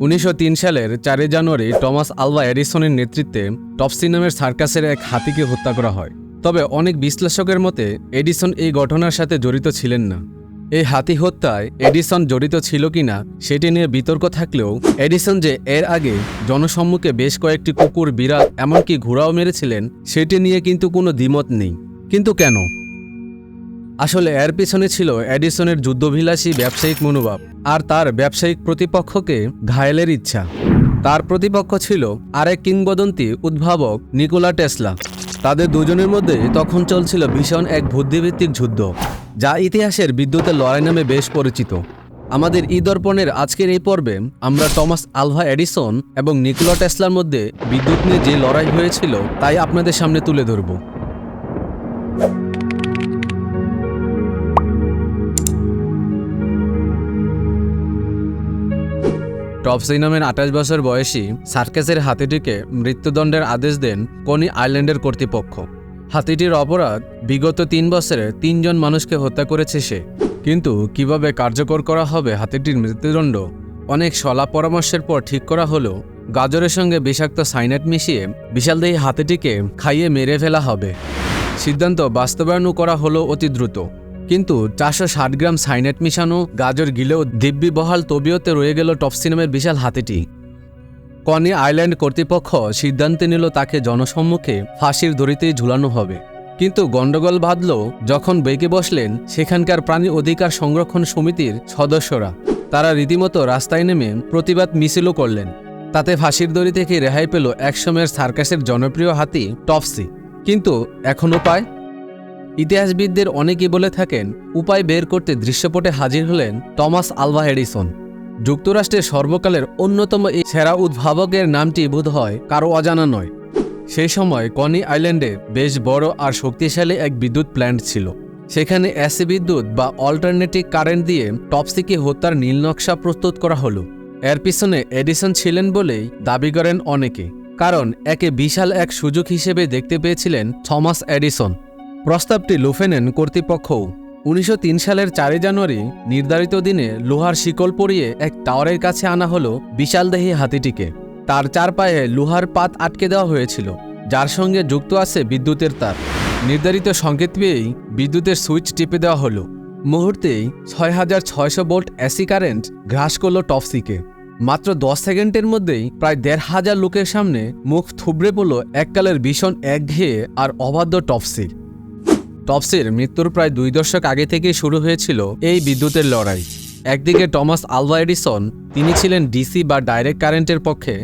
উনিশশো তিন সালের চারই জানুয়ারি টমাস আলভা এডিসনের নেতৃত্বে টপসি নামের সার্কাসের এক হাতিকে হত্যা করা হয়। তবে অনেক বিশ্লেষকের মতে, এডিসন এই ঘটনার সাথে জড়িত ছিলেন না। এই হাতি হত্যায় এডিসন জড়িত ছিল কিনা, সেটি নিয়ে বিতর্ক থাকলেও এডিসন যে এর আগে জনসম্মুখে বেশ কয়েকটি কুকুর, বিড়াল, এমনকি ঘোড়াও মেরেছিলেন, সেটি নিয়ে কিন্তু কোনো দ্বিমত নেই। কিন্তু কেন? আসলে এর পিছনে ছিল অ্যাডিসনের যুদ্ধভিলাষী ব্যবসায়িক মনোভাব আর তার ব্যবসায়িক প্রতিপক্ষকে ঘায়েলের ইচ্ছা। তার প্রতিপক্ষ ছিল আরেক কিংবদন্তি উদ্ভাবক নিকোলা টেসলা। তাদের দুজনের মধ্যে তখন চলছিল ভীষণ এক বুদ্ধিভিত্তিক যুদ্ধ, যা ইতিহাসের বিদ্যুতের লড়াই নামে বেশ পরিচিত। আমাদের ই দর্পণের আজকের এই পর্বে আমরা টমাস আলভা এডিসন এবং নিকোলা টেসলার মধ্যে বিদ্যুৎ নিয়ে যে লড়াই হয়েছিল তাই আপনাদের সামনে তুলে ধরব। টপসি নামের আঠাশ বছর বয়সী সার্কাসের হাতিটিকে মৃত্যুদণ্ডের আদেশ দেন কনি আইল্যান্ডের কর্তৃপক্ষ। হাতিটির অপরাধ বিগত তিন বছরে তিনজন মানুষকে হত্যা করেছে সে। কিন্তু কীভাবে কার্যকর করা হবে হাতিটির মৃত্যুদণ্ড? অনেক সলা পরামর্শের পর ঠিক করা হলো গাজরের সঙ্গে বিষাক্ত সাইনাইট মিশিয়ে বিশালদেহী হাতিটিকে খাইয়ে মেরে ফেলা হবে। সিদ্ধান্ত বাস্তবায়নও করা হলো অতি দ্রুত। কিন্তু চারশো ষাট গ্রাম সাইনেট মিশানো গাজর গিলেও দিব্যি বহাল তবিয়তে রয়ে গেল টপসি নামের বিশাল হাতিটি। কনি আইল্যান্ড কর্তৃপক্ষ সিদ্ধান্তে নিল তাকে জনসম্মুখে ফাঁসির দড়িতেই ঝুলানো হবে। কিন্তু গণ্ডগোল বাঁধল, যখন বেঁকে বসলেন সেখানকার প্রাণী অধিকার সংরক্ষণ সমিতির সদস্যরা। তারা রীতিমতো রাস্তায় নেমে প্রতিবাদ মিছিলও করলেন। তাতে ফাঁসির দড়ি থেকে রেহাই পেল একসময়ের সার্কাসের জনপ্রিয় হাতি টপসি। কিন্তু এখনও পায় ইতিহাসবিদদের অনেকেই বলে থাকেন, উপায় বের করতে দৃশ্যপটে হাজির হলেন টমাস আলভা এডিসন। যুক্তরাষ্ট্রের সর্বকালের অন্যতম এই সেরা উদ্ভাবকের নামটি বোধ হয় কারও অজানা নয়। সেই সময় কনি আইল্যান্ডে বেশ বড় আর শক্তিশালী এক বিদ্যুৎ প্ল্যান্ট ছিল। সেখানে অ্যাসি বিদ্যুৎ বা অল্টারনেটিভ কারেন্ট দিয়ে টপসিকে হত্যার নীলনকশা প্রস্তুত করা হলো। এর পিছনে এডিসন ছিলেন বলেই দাবি করেন অনেকে। কারণ একে বিশাল এক সুযোগ হিসেবে দেখতে পেয়েছিলেন থমাস এডিসন। প্রস্তাবটি লুফে নেন কর্তৃপক্ষও উনিশশো সালের চারই জানুয়ারি নির্ধারিত দিনে লোহার শিকল পরিয়ে এক টাওয়ারের কাছে আনা হলো বিশালদেহী হাতিটিকে। তার চার পায়ে লোহার পাত আটকে দেওয়া হয়েছিল, যার সঙ্গে যুক্ত আছে বিদ্যুতের তার। নির্ধারিত সংকেত পেয়েই বিদ্যুতের সুইচ টিপে দেওয়া হলো। মুহূর্তেই ছয় হাজার ছয়শো ভোল্ট অ্যাসি কারেন্ট গ্রাস করল টপসিকে। মাত্র দশ সেকেন্ডের মধ্যেই প্রায় দেড় হাজার লোকের সামনে মুখ থুবড়ে পড়ল এককালের ভীষণ একঘেয়ে আর অবাধ্য টপসি টপসির মৃত্যুর প্রায় দুই দশক আগে থেকেই শুরু হয়েছিল এই বিদ্যুতের লড়াই। একদিকে টমাস আলভা এডিসন, তিনি ছিলেন ডিসি বা ডাইরেক্ট কারেন্টের পক্ষে,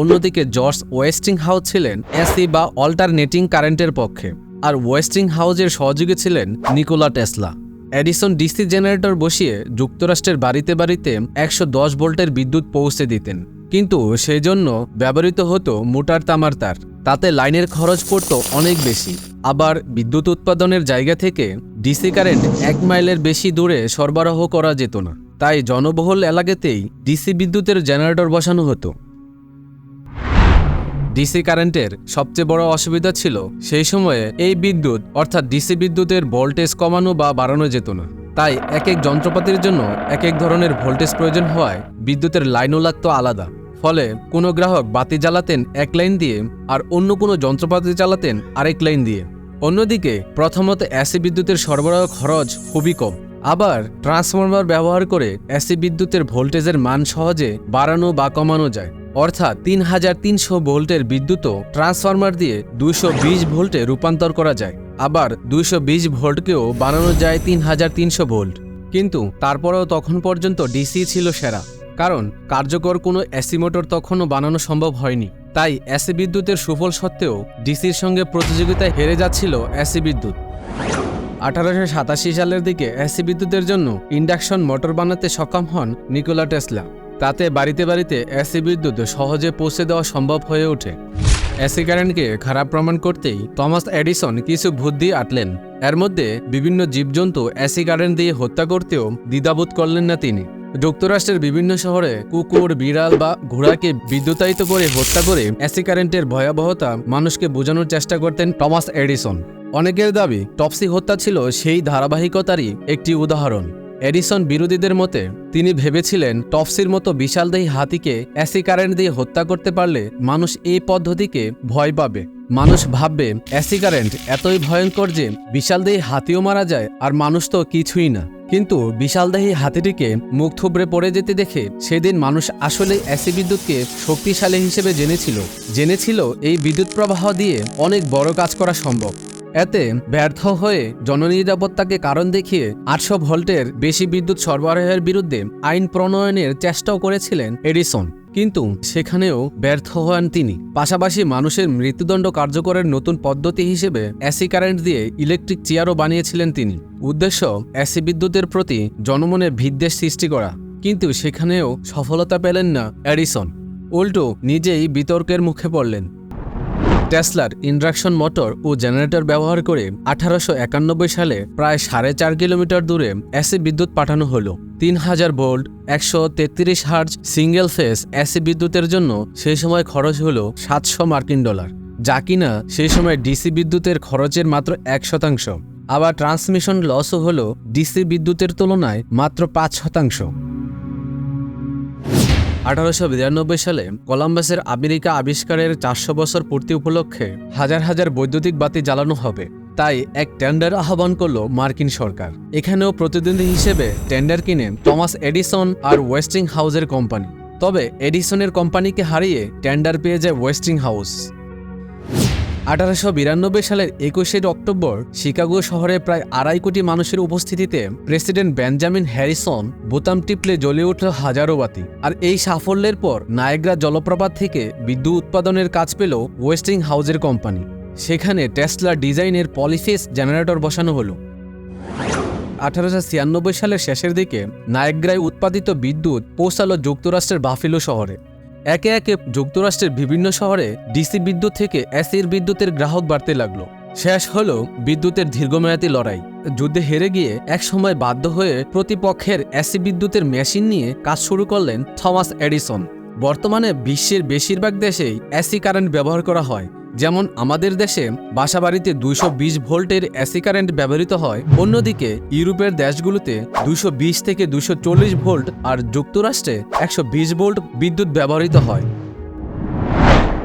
অন্যদিকে জর্জ ওয়েস্টিং হাউস ছিলেন এসি বা অল্টারনেটিং কারেন্টের পক্ষে, আর ওয়েস্টিং হাউজের সহযোগী ছিলেন Nikola Tesla. Edison DC generator বসিয়ে যুক্তরাষ্ট্রের বাড়িতে বাড়িতে একশো দশ ভোল্টের বিদ্যুৎ পৌঁছে দিতেন। কিন্তু সেজন্য ব্যবহৃত হতো মোটার তামার তার। তাতে লাইনের খরচ পড়ত অনেক বেশি। আবার বিদ্যুৎ উৎপাদনের জায়গা থেকে ডিসি কারেন্ট এক মাইলের বেশি দূরে সরবরাহ করা যেত না। তাই জনবহুল এলাকাতেই ডিসি বিদ্যুতের জেনারেটর বসানো হতো। ডিসি কারেন্টের সবচেয়ে বড় অসুবিধা ছিল সেই সময়ে এই বিদ্যুৎ, অর্থাৎ ডিসি বিদ্যুতের ভোল্টেজ কমানো বা বাড়ানো যেত না। তাই এক এক যন্ত্রপাতির জন্য এক এক ধরনের ভোল্টেজ প্রয়োজন হওয়ায় বিদ্যুতের লাইনও লাগতো আলাদা। ফলে কোনো গ্রাহক বাতি জ্বালাতেন এক লাইন দিয়ে আর অন্য কোনো যন্ত্রপাতি চালাতেন আরেক লাইন দিয়ে। অন্যদিকে প্রথমত অ্যাসি বিদ্যুতের সরবরাহ খরচ খুবই কম। আবার ট্রান্সফরমার ব্যবহার করে অ্যাসি বিদ্যুতের ভোল্টেজের মান সহজে বাড়ানো বা কমানো যায়। অর্থাৎ তিন হাজার তিনশো ভোল্টের বিদ্যুৎও ট্রান্সফরমার দিয়ে দুইশো বিশ ভোল্টে রূপান্তর করা যায়। আবার দুইশো বিশ ভোল্টকেও বানানো যায় তিন হাজার তিনশো ভোল্ট। কিন্তু তারপরেও তখন পর্যন্ত ডিসি ছিল সেরা। কারণ কার্যকর কোনো এসি মোটর তখনও বানানো সম্ভব হয়নি। তাই এসি বিদ্যুতের সুফল সত্ত্বেও ডিসির সঙ্গে প্রতিযোগিতায় হেরে যাচ্ছিল এসি বিদ্যুৎ। আঠারোশো সাতাশি সালের দিকে এসি বিদ্যুতের জন্য ইন্ডাকশন মোটর বানাতে সক্ষম হন নিকোলা টেসলা। তাতে বাড়িতে বাড়িতে এসি বিদ্যুৎ সহজে পৌঁছে দেওয়া সম্ভব হয়ে ওঠে। এসি কারেন্টকে খারাপ প্রমাণ করতেই টমাস এডিসন কিছু বুদ্ধি আটলেন। এর মধ্যে বিভিন্ন জীবজন্তু এসি কারেন্ট দিয়ে হত্যা করতেও দ্বিধাবোধ করলেন না তিনি। যুক্তরাষ্ট্রের বিভিন্ন শহরে কুকুর, বিড়াল বা ঘোড়াকে বিদ্যুতায়িত করে হত্যা করে অ্যাসি কারেন্টের ভয়াবহতা মানুষকে বোঝানোর চেষ্টা করতেন টমাস এডিসন। অনেকের দাবি, টপসি হত্যা ছিল সেই ধারাবাহিকতারই একটি উদাহরণ। এডিসন বিরোধীদের মতে, তিনি ভেবেছিলেন টপসির মতো বিশালদেহী হাতিকে অ্যাসি কারেন্ট দিয়ে হত্যা করতে পারলে মানুষ এই পদ্ধতিকে ভয় পাবে। মানুষ ভাববে, অ্যাসি কারেন্ট, এতই ভয়ঙ্কর যে বিশালদেহী হাতিও মারা যায় আর মানুষ তো কিছুই না। কিন্তু বিশালদেহী হাতিটিকে মুখ থুবড়ে পড়ে যেতে দেখে সেদিন মানুষ আসলে অ্যাসি বিদ্যুৎকে শক্তিশালী হিসেবে জেনেছিল। জেনেছিল এই বিদ্যুৎ প্রবাহ দিয়ে অনেক বড় কাজ করা সম্ভব। এতে ব্যর্থ হয়ে জননিরাপত্তাকে কারণ দেখিয়ে আটশো ভোল্টের বেশি বিদ্যুৎ সরবরাহের বিরুদ্ধে আইন প্রণয়নের চেষ্টাও করেছিলেন এডিসন। কিন্তু সেখানেও ব্যর্থ হন তিনি। পাশাপাশি মানুষের মৃত্যুদণ্ড কার্যকরের নতুন পদ্ধতি হিসেবে অ্যাসি কারেন্ট দিয়ে ইলেকট্রিক চেয়ারও বানিয়েছিলেন তিনি। উদ্দেশ্য অ্যাসি বিদ্যুতের প্রতি জনমনে ভিদ্বেষ সৃষ্টি করা। কিন্তু সেখানেও সফলতা পেলেন না অ্যাডিসন। উল্টো, নিজেই বিতর্কের মুখে পড়লেন। টেসলার ইন্ডাকশন মোটর ও জেনারেটর ব্যবহার করে আঠারোশো একানব্বই সালে প্রায় সাড়ে চার কিলোমিটার দূরে এসি বিদ্যুৎ পাঠানো হলো। তিন হাজার ভোল্ট, একশো তেত্রিশ হার্জ সিঙ্গেল ফেস এসি বিদ্যুতের জন্য সেই সময় খরচ হলো সাতশো মার্কিন ডলার, যা কিনা সেই সময় ডিসি বিদ্যুতের খরচের মাত্র এক শতাংশ। আবার ট্রান্সমিশন লসও হলো ডিসি বিদ্যুতের তুলনায় মাত্র পাঁচ শতাংশ। আঠারোশো বিরানব্বই সালে কলাম্বাসের আমেরিকা আবিষ্কারের চারশো বছর পূর্তি উপলক্ষে হাজার হাজার বৈদ্যুতিক বাতি জ্বালানো হবে। তাই এক টেন্ডার আহ্বান করল মার্কিন সরকার। এখানেও প্রতিদ্বন্দ্বী হিসেবে টেন্ডার কিনে টমাস এডিসন আর ওয়েস্টিং হাউসের কোম্পানি। তবে এডিসনের কোম্পানিকে হারিয়ে টেন্ডার পেয়ে যায় ওয়েস্টিং হাউস আঠারোশো বিরানব্বই সালের একুশে অক্টোবর শিকাগো শহরে প্রায় আড়াই কোটি মানুষের উপস্থিতিতে প্রেসিডেন্ট বেঞ্জামিন হ্যারিসন বোতাম টিপলে জ্বলে উঠল হাজারো বাতি। আর এই সাফল্যের পর নায়গ্রা জলপ্রপাত থেকে বিদ্যুৎ উৎপাদনের কাজ পেল ওয়েস্টিং হাউজের কোম্পানি। সেখানে টেসলা ডিজাইনের পলিফেস জেনারেটর বসানো হলো। আঠারোশো ছিয়ানব্বই সালের শেষের দিকে নায়গ্রায় উৎপাদিত বিদ্যুৎ পৌঁছালো যুক্তরাষ্ট্রের বাফিলো শহরে। একে একে যুক্তরাষ্ট্রের বিভিন্ন শহরে ডিসি বিদ্যুৎ থেকে অ্যাসির বিদ্যুতের গ্রাহক বাড়তে লাগল। শেষ হল বিদ্যুতের দীর্ঘমেয়াদী লড়াই। যুদ্ধে হেরে গিয়ে একসময় বাধ্য হয়ে প্রতিপক্ষের অ্যাসি বিদ্যুতের মেশিন নিয়ে কাজ শুরু করলেন থমাস এডিসন। বর্তমানে বিশ্বের বেশিরভাগ দেশেই অ্যাসি কারেন্ট ব্যবহার করা হয়। যেমন আমাদের দেশে বাসাবাড়িতে দুইশো বিশ ভোল্টের অ্যাসি কারেন্ট ব্যবহৃত হয়, অন্যদিকে ইউরোপের দেশগুলোতে দুইশো বিশ থেকে দুইশো চল্লিশ ভোল্ট আর যুক্তরাষ্ট্রে একশো বিশ ভোল্ট বিদ্যুৎ ব্যবহৃত হয়।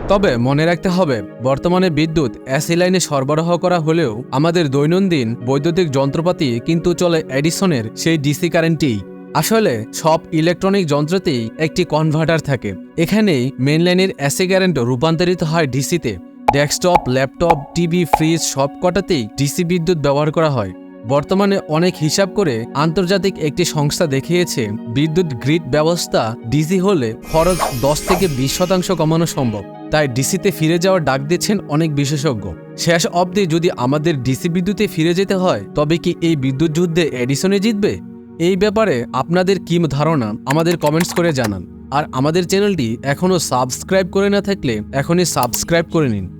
তবে মনে রাখতে হবে, বর্তমানে বিদ্যুৎ অ্যাসি লাইনে সরবরাহ করা হলেও আমাদের দৈনন্দিন বৈদ্যুতিক যন্ত্রপাতি কিন্তু চলে এডিসনের সেই ডিসি কারেন্টেই। আসলে সব ইলেকট্রনিক যন্ত্রতেই একটি কনভার্টার থাকে। এখানেই মেন লাইনের অ্যাসি কারেন্ট রূপান্তরিত হয় ডিসিতে। ডেস্কটপ, ল্যাপটপ, টিভি, ফ্রিজ সব কটাতেই ডিসি বিদ্যুৎ ব্যবহার করা হয়। বর্তমানে অনেক হিসাব করে আন্তর্জাতিক একটি সংস্থা দেখিয়েছে, বিদ্যুৎ গ্রিড ব্যবস্থা ডিসি হলে খরচ দশ থেকে বিশ শতাংশ কমানো সম্ভব। তাই ডিসিতে ফিরে যাওয়ার ডাক দিচ্ছেন অনেক বিশেষজ্ঞ। শেষ অবধি যদি আমাদের ডিসি বিদ্যুতে ফিরে যেতে হয়, তবে কি এই বিদ্যুৎ যুদ্ধে এডিসনে জিতবে? এই ব্যাপারে আপনাদের কি ধারণা? আমাদের কমেন্টস করে জানান। আর আমাদের চ্যানেলটি এখনও সাবস্ক্রাইব করে না থাকলে এখনই সাবস্ক্রাইব করে নিন।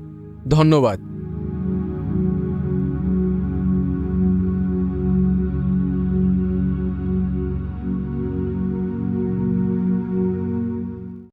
ধন্যবাদ।